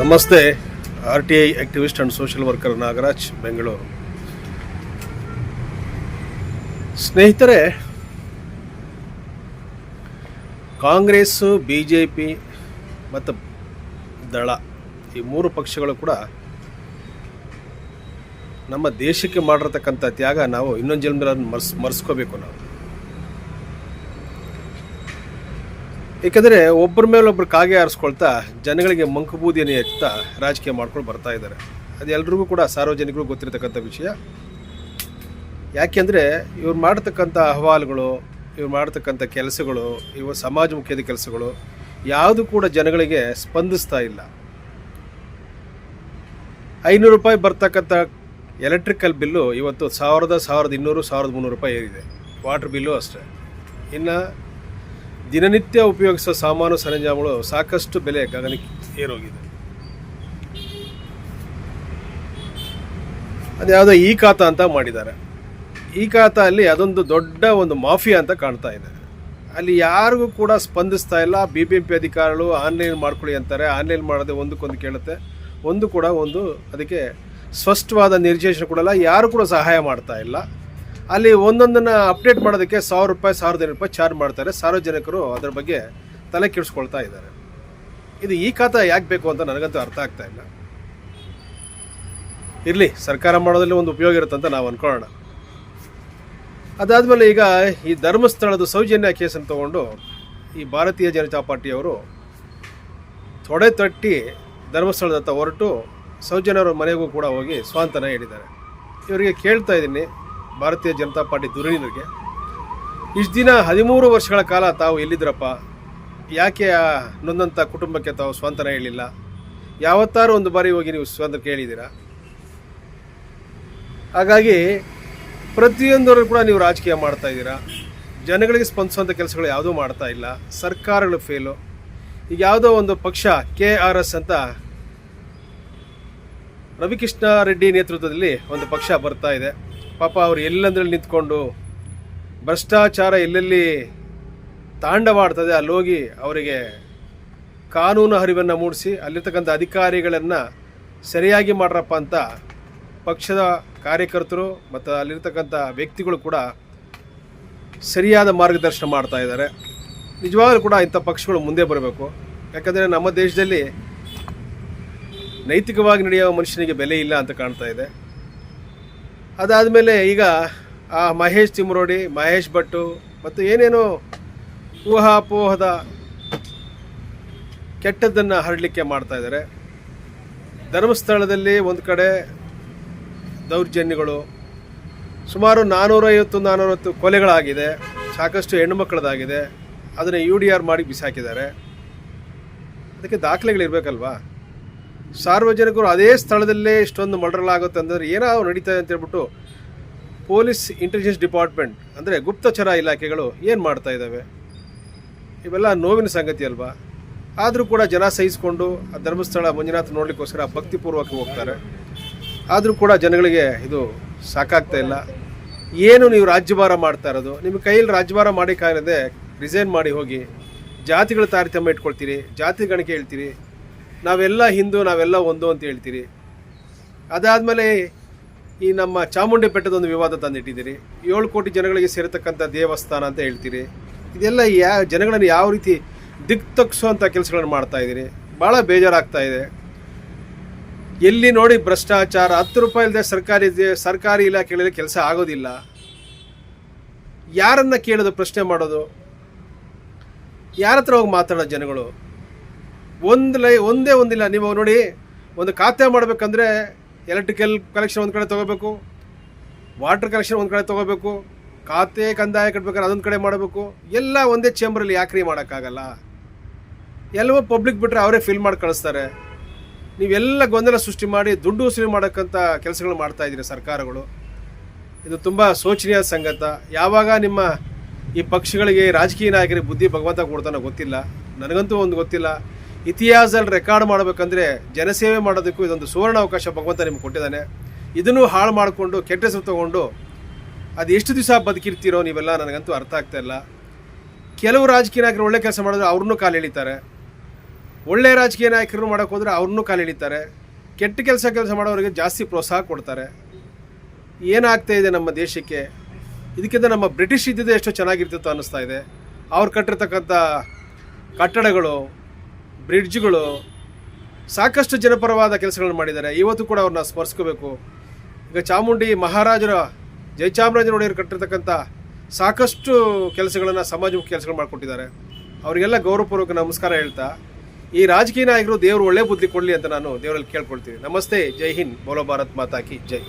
ನಮಸ್ತೆ R T I activist and social worker Nagaraj, Bengaluru. ಸ್ನೇಹಿತರೆ Congress B J P ಮತ್ತು ದಳ ಈ ಮೂರು ಪಕ್ಷಗಳು ಕೂಡ ನಮ್ಮ ದೇಶಕ್ಕೆ ಮಾಡಿರತಕ್ಕಂಥ ತ್ಯಾಗ ನಾವು ಇನ್ನೊಂದು ಜನ್ಮದಲ್ಲಿ ಮರ್ಸ್, ಮರೆಸ್ಕೋಬೇಕು ನಾವು. ಏಕೆಂದರೆ ಒಬ್ಬರ ಮೇಲೆ ಒಬ್ರು ಕಾಗೆ ಆರಿಸ್ಕೊಳ್ತಾ ಜನಗಳಿಗೆ ಮಂಕುಬೂದಿಯನ್ನು ಹೆಚ್ಚುತ್ತಾ ರಾಜಕೀಯ ಮಾಡ್ಕೊಂಡು ಬರ್ತಾ ಇದ್ದಾರೆ. ಅದು ಎಲ್ರಿಗೂ ಕೂಡ ಸಾರ್ವಜನಿಕರು ಗೊತ್ತಿರತಕ್ಕಂಥ ವಿಷಯ. ಯಾಕೆಂದರೆ ಇವ್ರು ಮಾಡ್ತಕ್ಕಂಥ ಅಹವಾಲುಗಳು, ಇವ್ರು ಮಾಡ್ತಕ್ಕಂಥ ಕೆಲಸಗಳು ಇವು ಸಮಾಜಮುಖಿಯಾದ ಕೆಲಸಗಳು ಯಾವುದು ಕೂಡ ಜನಗಳಿಗೆ ಸ್ಪಂದಿಸ್ತಾ ಇಲ್ಲ. ಐನೂರು ರೂಪಾಯಿ ಬರ್ತಕ್ಕಂಥ ಎಲೆಕ್ಟ್ರಿಕಲ್ ಬಿಲ್ಲು ಇವತ್ತು ಸಾವಿರದ ಸಾವಿರದ ಇನ್ನೂರು, ಸಾವಿರದ ಮುನ್ನೂರು ರೂಪಾಯಿ ಏರಿದೆ. ವಾಟ್ರ್ ಬಿಲ್ಲು ಅಷ್ಟೇ. ಇನ್ನು ದಿನನಿತ್ಯ ಉಪಯೋಗಿಸೋ ಸಾಮಾನು ಸರಂಜಾಮಗಳು ಸಾಕಷ್ಟು ಬೆಲೆ ಗಗನಕ್ಕೆ ಏರೋಗಿದೆ. ಅದ್ಯಾವುದೋ ಈ ಖಾತ ಅಂತ ಮಾಡಿದ್ದಾರೆ. ಈ ಖಾತ ಅಲ್ಲಿ ಅದೊಂದು ದೊಡ್ಡ ಒಂದು ಮಾಫಿಯಾ ಅಂತ ಕಾಣ್ತಾ ಇದೆ. ಅಲ್ಲಿ ಯಾರಿಗೂ ಕೂಡ ಸ್ಪಂದಿಸ್ತಾ ಇಲ್ಲ. ಬಿ ಬಿ ಎಂ ಪಿ ಅಧಿಕಾರಿಗಳು ಆನ್ಲೈನ್ ಮಾಡ್ಕೊಳ್ಳಿ ಅಂತಾರೆ. ಆನ್ಲೈನ್ ಮಾಡದೆ ಒಂದಕ್ಕೊಂದು ಕೇಳುತ್ತೆ. ಒಂದು ಕೂಡ ಒಂದು ಅದಕ್ಕೆ ಸ್ಪಷ್ಟವಾದ ನಿರ್ದೇಶನ ಕೊಡಲ್ಲ. ಯಾರು ಕೂಡ ಸಹಾಯ ಮಾಡ್ತಾ ಇಲ್ಲ. ಅಲ್ಲಿ ಒಂದೊಂದನ್ನು ಅಪ್ಡೇಟ್ ಮಾಡೋದಕ್ಕೆ ಸಾವಿರ ರೂಪಾಯಿ, ಸಾವಿರದ ಐನೂರು ರೂಪಾಯಿ ಚಾರ್ಜ್ ಮಾಡ್ತಾರೆ. ಸಾರ್ವಜನಿಕರು ಅದರ ಬಗ್ಗೆ ತಲೆ ಕೆಡಿಸ್ಕೊಳ್ತಾ ಇದ್ದಾರೆ. ಇದು ಈ ಖಾತ ಯಾಕೆ ಬೇಕು ಅಂತ ನನಗಂತೂ ಅರ್ಥ ಆಗ್ತಾ ಇಲ್ಲ. ಇರಲಿ, ಸರ್ಕಾರ ಮಾಡೋದ್ರಲ್ಲಿ ಒಂದು ಉಪಯೋಗ ಇರುತ್ತೆ ಅಂತ ನಾವು ಅಂದ್ಕೊಳ್ಳೋಣ ಅದಾದಮೇಲೆ ಈಗ ಈ ಧರ್ಮಸ್ಥಳದ ಸೌಜನ್ಯ ಕೇಸನ್ನು ತಗೊಂಡು ಈ ಭಾರತೀಯ ಜನತಾ ಪಾರ್ಟಿಯವರು ತೊಡೆ ತಟ್ಟಿ ಧರ್ಮಸ್ಥಳದತ್ತ ಹೊರಟು ಸೌಜನ್ಯವರ ಮನೆಗೂ ಕೂಡ ಹೋಗಿ ಸ್ವಾಂತನ ಹೇಳಿದ್ದಾರೆ. ಇವರಿಗೆ ಕೇಳ್ತಾ ಇದ್ದೀನಿ ಭಾರತೀಯ ಜನತಾ ಪಾರ್ಟಿ ಧುರೀಣರಿಗೆ. ಇಷ್ಟು ದಿನ ಹದಿಮೂರು ವರ್ಷಗಳ ಕಾಲ ತಾವು ಎಲ್ಲಿದ್ರಪ್ಪ? ಯಾಕೆ ಆ ನೊಂದಂಥ ಕುಟುಂಬಕ್ಕೆ ತಾವು ಸ್ವಾತಂತ್ರ್ಯ ಹೇಳಿಲ್ಲ ಯಾವತ್ತಾರು ಒಂದು ಬಾರಿ ಹೋಗಿ ನೀವು ಸ್ವಾತಂತ್ರ್ಯ ಕೇಳಿದ್ದೀರಾ? ಹಾಗಾಗಿ ಪ್ರತಿಯೊಂದರಲ್ಲೂ ಕೂಡ ನೀವು ರಾಜಕೀಯ ಮಾಡ್ತಾ ಇದ್ದೀರಾ? ಜನಗಳಿಗೆ ಸ್ಪಂದಿಸುವಂಥ ಕೆಲಸಗಳು ಯಾವುದೂ ಮಾಡ್ತಾ ಇಲ್ಲ. ಸರ್ಕಾರಗಳು ಫೇಲು ಈಗ ಯಾವುದೋ ಒಂದು ಪಕ್ಷ ಕೆ ಆರ್ ಎಸ್ ಅಂತ ರವಿಕೃಷ್ಣ ರೆಡ್ಡಿ ನೇತೃತ್ವದಲ್ಲಿ ಒಂದು ಪಕ್ಷ ಬರ್ತಾ ಇದೆ. ಪಾಪ ಅವರು ಎಲ್ಲಂದ್ರಲ್ಲಿ ನಿಂತ್ಕೊಂಡು ಭ್ರಷ್ಟಾಚಾರ ಎಲ್ಲೆಲ್ಲಿ ತಾಂಡವಾಡ್ತದೆ ಅಲ್ಲಿ ಹೋಗಿ ಅವರಿಗೆ ಕಾನೂನು ಅರಿವನ್ನು ಮೂಡಿಸಿ, ಅಲ್ಲಿರ್ತಕ್ಕಂಥ ಅಧಿಕಾರಿಗಳನ್ನು ಸರಿಯಾಗಿ ಮಾಡ್ರಪ್ಪ ಅಂತ ಪಕ್ಷದ ಕಾರ್ಯಕರ್ತರು ಮತ್ತು ಅಲ್ಲಿರ್ತಕ್ಕಂಥ ವ್ಯಕ್ತಿಗಳು ಕೂಡ ಸರಿಯಾದ ಮಾರ್ಗದರ್ಶನ ಮಾಡ್ತಾ ಇದ್ದಾರೆ. ನಿಜವಾಗಲೂ ಕೂಡ ಇಂಥ ಪಕ್ಷಗಳು ಮುಂದೆ ಬರಬೇಕು. ಯಾಕಂದರೆ ನಮ್ಮ ದೇಶದಲ್ಲಿ ನೈತಿಕವಾಗಿ ನಡೆಯುವ ಮನುಷ್ಯನಿಗೆ ಬೆಲೆ ಇಲ್ಲ ಅಂತ ಕಾಣ್ತಾ ಇದೆ. ಅದಾದಮೇಲೆ ಈಗ ಆ ಮಹೇಶ್ ತಿಮ್ರೋಡಿ, ಮಹೇಶ್ ಭಟ್ಟು ಮತ್ತು ಏನೇನೋ ಊಹಾಪೋಹದ ಕೆಟ್ಟದ್ದನ್ನು ಹರಡಲಿಕ್ಕೆ ಮಾಡ್ತಾಯಿದ್ದಾರೆ ಧರ್ಮಸ್ಥಳದಲ್ಲಿ ಒಂದು ಕಡೆ ದೌರ್ಜನ್ಯಗಳು, ಸುಮಾರು ನಾನ್ನೂರೈವತ್ತು ನಾನ್ನೂರೈವತ್ತು ಕೊಲೆಗಳಾಗಿದೆ, ಸಾಕಷ್ಟು ಹೆಣ್ಣುಮಕ್ಕಳದಾಗಿದೆ, ಅದನ್ನು ಯು ಡಿ ಆರ್ ಮಾಡಿ ಬಿಸಾಕಿದ್ದಾರೆ. ಅದಕ್ಕೆ ದಾಖಲೆಗಳಿರಬೇಕಲ್ವಾ? ಸಾರ್ವಜನಿಕರು ಅದೇ ಸ್ಥಳದಲ್ಲೇ ಇಷ್ಟೊಂದು ಮರ್ಡರ್ಲಾಗುತ್ತೆ ಅಂದರೆ ಏನೋ ನಡೀತಾ ಇದೆ ಅಂತ ಹೇಳ್ಬಿಟ್ಟು ಪೊಲೀಸ್ ಇಂಟೆಲಿಜೆನ್ಸ್ ಡಿಪಾರ್ಟ್ಮೆಂಟ್, ಅಂದರೆ ಗುಪ್ತಚರ ಇಲಾಖೆಗಳು ಏನು ಮಾಡ್ತಾ ಇದ್ದಾವೆ ಇವೆಲ್ಲ ನೋವಿನ ಸಂಗತಿ ಅಲ್ವಾ? ಆದರೂ ಕೂಡ ಜನ ಸಹಿಸಿಕೊಂಡು ಆ ಧರ್ಮಸ್ಥಳ ಮಂಜುನಾಥ ನೋಡಲಿಕ್ಕೋಸ್ಕರ ಭಕ್ತಿಪೂರ್ವಕ ಹೋಗ್ತಾರೆ. ಆದರೂ ಕೂಡ ಜನಗಳಿಗೆ ಇದು ಸಾಕಾಗ್ತಾ ಇಲ್ಲ. ಏನು ನೀವು ರಾಜ್ಯಭಾರ ಮಾಡ್ತಾ ಇರೋದು? ನಿಮ್ಮ ಕೈಯಲ್ಲಿ ರಾಜ್ಯಭಾರ ಮಾಡಿ ಮಾಡೋಕ್ಕಾಗದೆ ರಿಸೈನ್ ಮಾಡಿ ಹೋಗಿ. ಜಾತಿಗಳ ತಾರತಮ್ಯ ಇಟ್ಕೊಳ್ತೀರಿ, ಜಾತಿ ಗಣಿಕೆ ಹೇಳ್ತೀರಿ ನಾವೆಲ್ಲ ಹಿಂದೂ, ನಾವೆಲ್ಲ ಒಂದು ಅಂತ ಹೇಳ್ತೀರಿ. ಅದಾದಮೇಲೆ ಈ ನಮ್ಮ ಚಾಮುಂಡಿ ಬೆಟ್ಟದ ಒಂದು ವಿವಾದ ತಂದಿಟ್ಟಿದ್ದೀರಿ. ಏಳು ಕೋಟಿ ಜನಗಳಿಗೆ ಸೇರತಕ್ಕಂಥ ದೇವಸ್ಥಾನ ಅಂತ ಹೇಳ್ತೀರಿ. ಇದೆಲ್ಲ ಯಾ, ಜನಗಳನ್ನು ಯಾವ ರೀತಿ ದಿಕ್ ತಗ್ಸುವಂಥ ಕೆಲಸಗಳನ್ನು ಮಾಡ್ತಾ ಇದ್ದೀರಿ? ಭಾಳ ಬೇಜಾರಾಗ್ತಾ ಇದೆ. ಎಲ್ಲಿ ನೋಡಿ ಭ್ರಷ್ಟಾಚಾರ, ಹತ್ತು ರೂಪಾಯಿ ಇಲ್ಲದೆ ಸರ್ಕಾರಿ ಸರ್ಕಾರಿ ಇಲಾಖೆಗಳಲ್ಲಿ ಕೆಲಸ ಆಗೋದಿಲ್ಲ. ಯಾರನ್ನು ಕೇಳೋದು, ಪ್ರಶ್ನೆ ಮಾಡೋದು? ಯಾರ ಹತ್ರ ಹೋಗಿ ಮಾತಾಡೋ ಜನಗಳು? ಒಂದು ಲೈ, ಒಂದೇ ಒಂದಿಲ್ಲ. ನೀವು ನೋಡಿ, ಒಂದು ಖಾತೆ ಮಾಡಬೇಕಂದ್ರೆ ಎಲೆಕ್ಟ್ರಿಕಲ್ ಕಲೆಕ್ಷನ್ ಒಂದು ಕಡೆ ತೊಗೋಬೇಕು ವಾಟರ್ ಕಲೆಕ್ಷನ್ ಒಂದು ಕಡೆ ತೊಗೋಬೇಕು, ಖಾತೆ ಕಂದಾಯ ಕಟ್ಬೇಕಾದ್ರೆ ಅದೊಂದು ಕಡೆ ಮಾಡಬೇಕು. ಎಲ್ಲ ಒಂದೇ ಚೇಂಬರಲ್ಲಿ ಯಾಕ್ರಿ ಮಾಡೋಕ್ಕಾಗಲ್ಲ? ಎಲ್ಲವೂ ಪಬ್ಲಿಕ್ ಬಿಟ್ಟರೆ ಅವರೇ ಫಿಲ್ ಮಾಡಿ ಕಳಿಸ್ತಾರೆ. ನೀವೆಲ್ಲ ಗೊಂದಲ ಸೃಷ್ಟಿ ಮಾಡಿ ದುಡ್ಡು ಉಸಿರಿ ಮಾಡೋಕ್ಕಂಥ ಕೆಲಸಗಳು ಮಾಡ್ತಾ ಇದ್ದೀರಿ ಸರ್ಕಾರಗಳು. ಇದು ತುಂಬ ಶೋಚನೀಯ ಸಂಗತ. ಯಾವಾಗ ನಿಮ್ಮ ಈ ಪಕ್ಷಗಳಿಗೆ ರಾಜಕೀಯ ನಾಯಕರಿಗೆ ಬುದ್ಧಿ ಭಗವಂತ ಕೊಡ್ತಾನೋ ಗೊತ್ತಿಲ್ಲ. ನನಗಂತೂ ಒಂದು ಗೊತ್ತಿಲ್ಲ. ಇತಿಹಾಸದಲ್ಲಿ ರೆಕಾರ್ಡ್ ಮಾಡಬೇಕಂದ್ರೆ ಜನಸೇವೆ ಮಾಡೋದಕ್ಕೂ ಇದೊಂದು ಸುವರ್ಣ ಅವಕಾಶ ಭಗವಂತ ನಿಮ್ಗೆ ಕೊಟ್ಟಿದ್ದಾನೆ. ಇದನ್ನು ಹಾಳು ಮಾಡಿಕೊಂಡು, ಕೆಟ್ಟ ಹೆಸರು ತಗೊಂಡು ಅದು ಎಷ್ಟು ದಿವಸ ಬದುಕಿರ್ತೀರೋ ನೀವೆಲ್ಲ ನನಗಂತೂ ಅರ್ಥ ಆಗ್ತಾ ಇಲ್ಲ. ಕೆಲವು ರಾಜಕೀಯ ನಾಯಕರು ಒಳ್ಳೆ ಕೆಲಸ ಮಾಡಿದ್ರೆ ಅವ್ರನ್ನೂ ಕಾಲು ಎಳಿತಾರೆ. ಒಳ್ಳೆ ರಾಜಕೀಯ ನಾಯಕರು ಮಾಡೋಕ್ಕೆ ಹೋದರೆ ಅವ್ರನ್ನೂ ಕಾಲು ಎಳಿತಾರೆ. ಕೆಟ್ಟ ಕೆಲಸ ಕೆಲಸ ಮಾಡೋರಿಗೆ ಜಾಸ್ತಿ ಪ್ರೋತ್ಸಾಹ ಕೊಡ್ತಾರೆ. ಏನಾಗ್ತಾ ಇದೆ ನಮ್ಮ ದೇಶಕ್ಕೆ? ಇದಕ್ಕಿಂತ ನಮ್ಮ ಬ್ರಿಟಿಷ್ ಇದ್ದಿದ್ದು ಎಷ್ಟೋ ಚೆನ್ನಾಗಿರ್ತಿತ್ತು ಅನ್ನಿಸ್ತಾ ಇದೆ. ಅವ್ರು ಕಟ್ಟಿರ್ತಕ್ಕಂಥ ಕಟ್ಟಡಗಳು ಬ್ರಿಡ್ಜ್ಗಳು ಸಾಕಷ್ಟು ಜನಪರವಾದ ಕೆಲಸಗಳನ್ನು ಮಾಡಿದ್ದಾರೆ. ಇವತ್ತು ಕೂಡ ಅವ್ರನ್ನ ಸ್ಮರಿಸ್ಕೋಬೇಕು ಈಗ ಚಾಮುಂಡಿ ಮಹಾರಾಜರ ಜಯಚಾಮರಾಜನೊಡೆಯರು ಕಟ್ಟಿರ್ತಕ್ಕಂಥ ಸಾಕಷ್ಟು ಕೆಲಸಗಳನ್ನು ಸಮಾಜಮುಖಿ ಕೆಲಸಗಳು ಮಾಡಿಕೊಟ್ಟಿದ್ದಾರೆ. ಅವರಿಗೆಲ್ಲ ಗೌರವಪೂರ್ವಕ ನಮಸ್ಕಾರ ಹೇಳ್ತಾ, ಈ ರಾಜಕೀಯ ನಾಯಕರು ದೇವರು ಒಳ್ಳೆ ಬುದ್ಧಿ ಕೊಡಲಿ ಅಂತ ನಾನು ದೇವರಲ್ಲಿ ಕೇಳ್ಕೊಳ್ತೀನಿ. ನಮಸ್ತೆ, ಜೈ ಹಿಂದ್. ಬೋಲೋ ಭಾರತ್ ಮಾತಾಕಿ ಜೈ.